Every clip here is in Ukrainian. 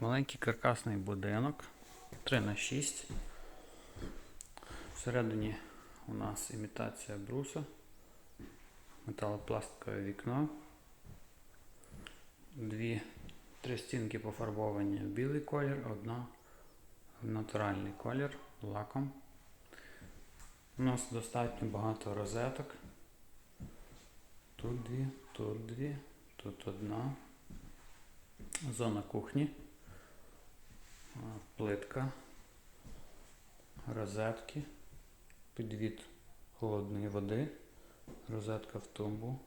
Маленький каркасний будинок 3 на 6 Всередині у нас імітація бруса, металопластикове вікно, дві, три стінки пофарбовані в білий колір, одна в натуральний колір лаком. У нас достатньо багато розеток. Тут дві, тут дві, тут одна. Зона кухні. Плитка. Розетки. Підвід холодної води. Розетка в тумбу.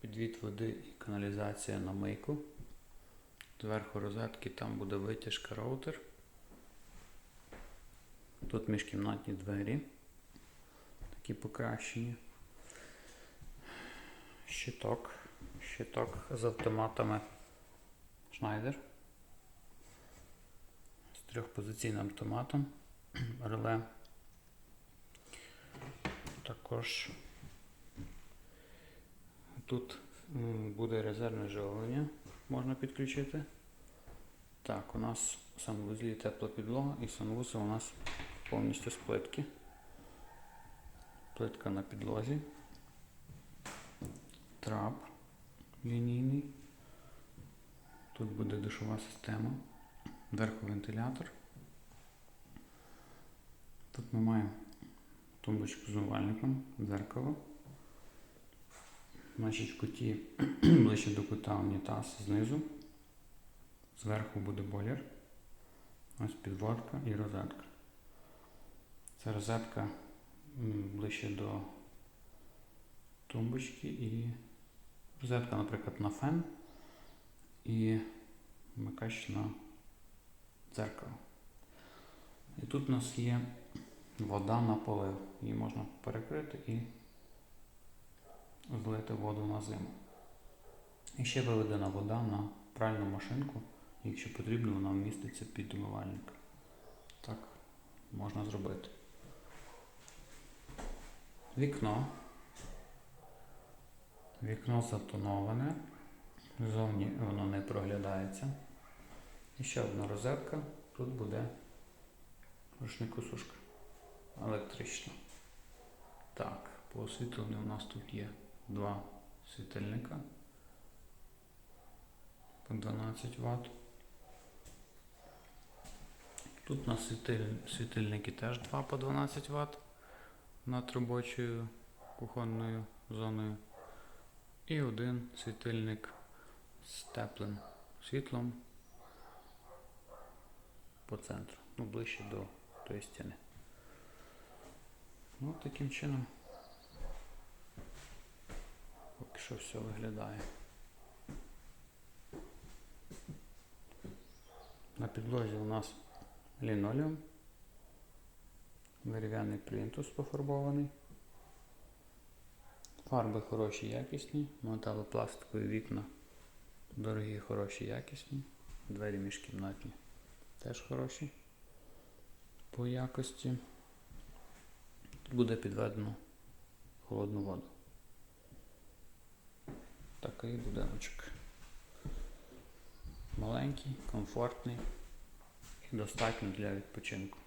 Підвід води і каналізація на мийку. Зверху розетки там буде витяжка роутер. Тут міжкімнатні двері. Такі покращені. Щиток. Щиток з автоматами Schneider. Трьохпозиційним автоматом. Реле. Також тут буде резервне живлення, можна підключити. Так, у нас в санвузлі тепла підлога і санвузол у нас повністю з плитки. Плитка на підлозі. Трап лінійний. Тут буде душова система. Зверху вентилятор. Тут ми маємо тумбочку з умивальником, дзеркало. Значить, в куті ближче до кута унітаз знизу. Зверху буде бойлер. Ось підводка і розетка. Це розетка ближче до тумбочки і розетка, наприклад, на фен і вмикач на дзеркало. І тут у нас є вода на полив. Її можна перекрити і злити воду на зиму. І ще виведена вода на пральну машинку. Якщо потрібно, вона вміститься під умивальник. Так можна зробити. Вікно. Вікно затоноване. Ззовні воно не проглядається. І ще одна розетка. Тут буде рушнику сушка електрична. Так, по освітленню у нас тут є два світильника по 12 Вт. Тут у нас світиль- світильники теж 2 по 12 Вт над робочою кухонною зоною. І один світильник з теплим світлом по центру, ну ближче до тої стіни. Ну, таким чином поки що все виглядає. На підлозі у нас лінолеум, дерев'яний плінтус пофарбований. Фарби хороші, якісні, металопластикові вікна дорогі, хороші, якісні. Двері міжкімнатні теж хороші по якості. Тут буде підведено холодну воду. Такий будиночок. Маленький, комфортний і достатньо для відпочинку.